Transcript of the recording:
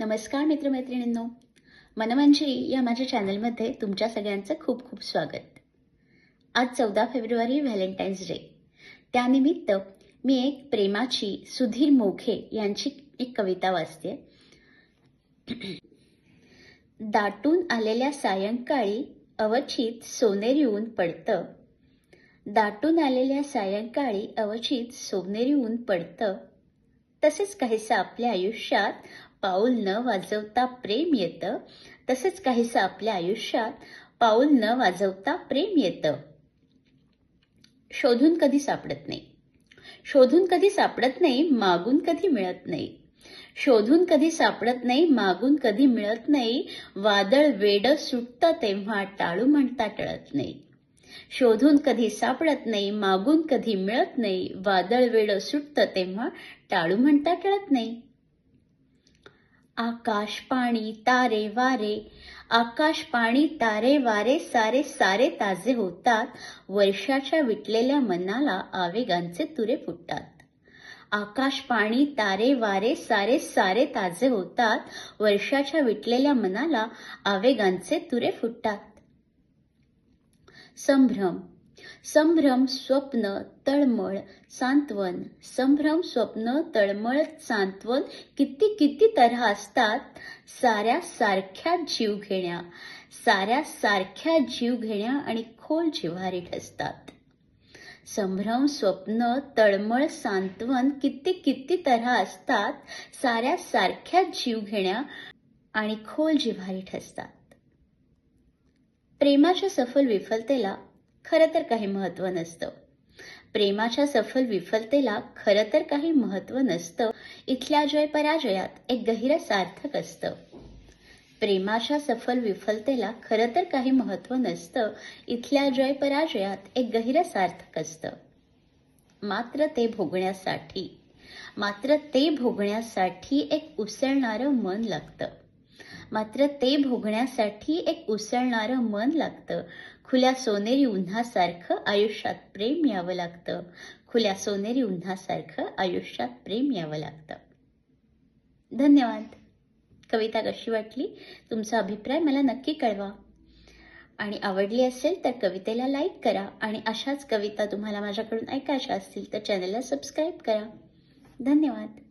नमस्कार मित्रमैत्रिणींनो. मनमंजरी या माझ्या चॅनलमध्ये तुमच्या सगळ्यांचं खूप खूप स्वागत. आज चौदा फेब्रुवारी व्हॅलेंटाईन्स डे. त्यानिमित्त मी एक प्रेमाची सुधीर मोघे यांची एक कविता वाचते दाटून आलेल्या सायंकाळी अवचित सोनेरी ऊन पडतं. दाटून आलेल्या सायंकाळी अवचित सोनेरी ऊन पडतं. तसेच काहीसं आपल्या आयुष्यात पाऊल न वाजवता प्रेम येतं तसेच काहीसं आपल्या आयुष्यात पाऊल न वाजवता प्रेम येतं. शोधून कधी सापडत नाही. शोधून कधी सापडत नाही मागून कधी मिळत नाही. शोधून कधी सापडत नाही मागून कधी मिळत नाही वादळ वेड सुटतं तेव्हा टाळू म्हणता टळत नाही. शोधून कधी सापडत नाही मागून कधी मिळत नाही वादळ वेड सुटतं तेव्हा टाळू म्हणता टळत नाही. आकाश पाणी तारे वारे आकाश पाणी तारे वारे सारे सारे ताजे होतात. वर्षाच्या विटलेल्या मनाला आवेगांचे तुरे फुटतात. आकाश पाणी तारे वारे सारे सारे ताजे होतात. वर्षाच्या विटलेल्या मनाला आवेगांचे तुरे फुटतात. संभ्रम. संभ्रम स्वप्न तळमळ सांत्वन. संभ्रम स्वप्न तळमळ सांत्वन किती किती तऱ्हा असतात? साऱ्या सारख्या जीव घेण्या. साऱ्या सारख्या जीव घेण्या आणि खोल जिव्हारी ठसतात संभ्रम स्वप्न तळमळ सांत्वन किती किती तऱ्हा असतात? साऱ्या सारख्या जीव घेण्या आणि खोल जिव्हारी ठसतात प्रेमाच्या सफल विफलतेला खरं तर काही महत्त्व नसतं. प्रेमाच्या सफल विफलतेला खरं तर काही महत्त्व नसतं. इथल्या जय पराजयात एक गहिरं सार्थक असतं. प्रेमाच्या सफल विफलतेला खरं तर काही महत्त्व नसतं. इथल्या जय पराजयात एक गहिरं सार्थक असतं. मात्र ते भोगण्यासाठी मात्र ते भोगण्यासाठी एक उसळणारं मन लागतं. मात्र ते भोगण्यासाठी एक उसळणारं मन लागतं. खुल्या सोनेरी उन्हासारखं आयुष्यात प्रेम यावं लागतं. खुल्या सोनेरी उन्हासारखं आयुष्यात प्रेम यावं लागतं. धन्यवाद. कविता कशी वाटली? तुमचा अभिप्राय मला नक्की कळवा. आणि आवडली असेल तर कवितेला लाईक करा आणि अशाच कविता तुम्हाला माझ्याकडून ऐकायच्या असतील तर चॅनलला सबस्क्राईब करा. धन्यवाद.